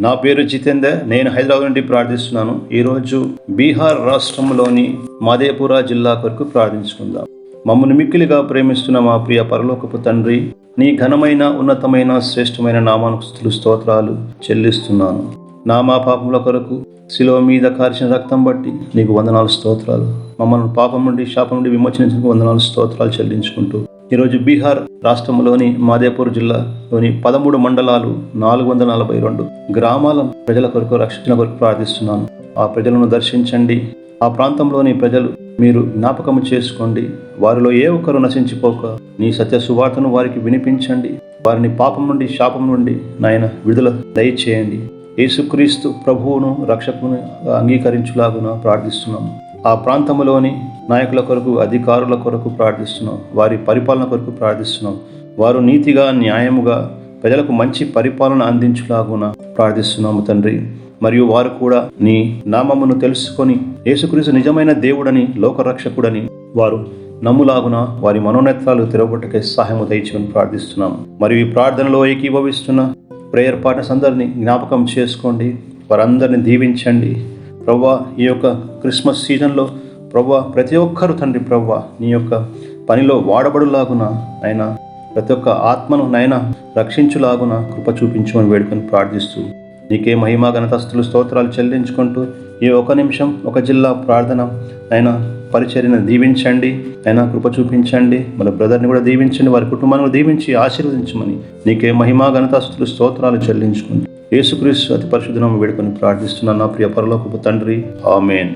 నా పేరు జితేందర్. నేను హైదరాబాద్ నుండి ప్రార్థిస్తున్నాను. ఈరోజు బీహార్ రాష్ట్రంలోని మాదేపురా జిల్లా కొరకు ప్రార్థించుకుందాం. మమ్మల్ని మిక్కిలిగా ప్రేమిస్తున్న మా ప్రియ పరలోకపు తండ్రి నీ ఘనమైన ఉన్నతమైన శ్రేష్టమైన నామానుస్తులు స్తోత్రాలు చెల్లిస్తున్నాను. నా మా పాపముల కొరకు శిలువ మీద కార్చిన రక్తం బట్టి నీకు వందనాలు స్తోత్రాలు. మమ్మల్ని పాపం నుండి శాపం నుండి విమోచనించుకు వందనాలు స్తోత్రాలు చెల్లించుకుంటూ ఈరోజు బీహార్ రాష్ట్రంలోని మాదేపూర్ జిల్లాలోని పదమూడు మండలాలు నాలుగు వందల నలభై రెండు గ్రామాల ప్రజల కొరకు రక్షణ కొరకు ప్రార్థిస్తున్నాను. ఆ ప్రజలను దర్శించండి. ఆ ప్రాంతంలోని ప్రజలు మీరు జ్ఞాపకము చేసుకోండి. వారిలో ఏ ఒక్కరు నశించిపోక నీ సత్య సువార్తను వారికి వినిపించండి. వారిని పాపం నుండి శాపం నుండి నాయన విడుదల దయచేయండి. యేసుక్రీస్తు ప్రభువును రక్షకును అంగీకరించులాగున ప్రార్థిస్తున్నాము. ఆ ప్రాంతంలోని నాయకుల కొరకు అధికారుల కొరకు ప్రార్థిస్తున్నాం. వారి పరిపాలన కొరకు ప్రార్థిస్తున్నాం. వారు నీతిగా న్యాయముగా ప్రజలకు మంచి పరిపాలన అందించులాగున ప్రార్థిస్తున్నాము తండ్రి. మరియు వారు కూడా నీ నామమును తెలుసుకొని యేసుక్రీస్తు నిజమైన దేవుడని లోకరక్షకుడని వారు నమ్ములాగున వారి మనోనేత్రాలు తెరవబట్టకే సహాయము దయచేయమని ప్రార్థిస్తున్నాము మరియు ఈ ప్రార్థనలో ఏకీభవిస్తున్న ప్రేయర్ పార్ట్నర్స్ అందరినీ జ్ఞాపకం చేసుకోండి. వారందరిని దీవించండి. ప్రవ్వా ఈ యొక్క క్రిస్మస్ సీజన్లో ప్రవ్వా ప్రతి ఒక్కరు తండ్రి ప్రవ్వా నీ యొక్క పనిలో వాడబడులాగున అయినా ప్రతి ఒక్క ఆత్మను నైనా రక్షించులాగున కృప చూపించమని వేడుకొని ప్రార్థిస్తూ నీకే మహిమా ఘనతస్తులు స్తోత్రాలు చెల్లించుకుంటూ ఈ ఒక నిమిషం ఒక జిల్లా ప్రార్థన అయినా పరిచర్యను దీవించండి అయినా కృప చూపించండి మన బ్రదర్ని కూడా దీవించండి వారి కుటుంబాన్ని దీవించి ఆశీర్వదించమని నీకే మహిమా ఘనతస్తులు స్తోత్రాలు చెల్లించుకుంటూ యేసుక్రీస్తు అతి పరిశుద్ధనం వేడుకొని ప్రార్థిస్తున్నాను. నా ప్రియ పరలోకపు తండ్రి ఆమెన్.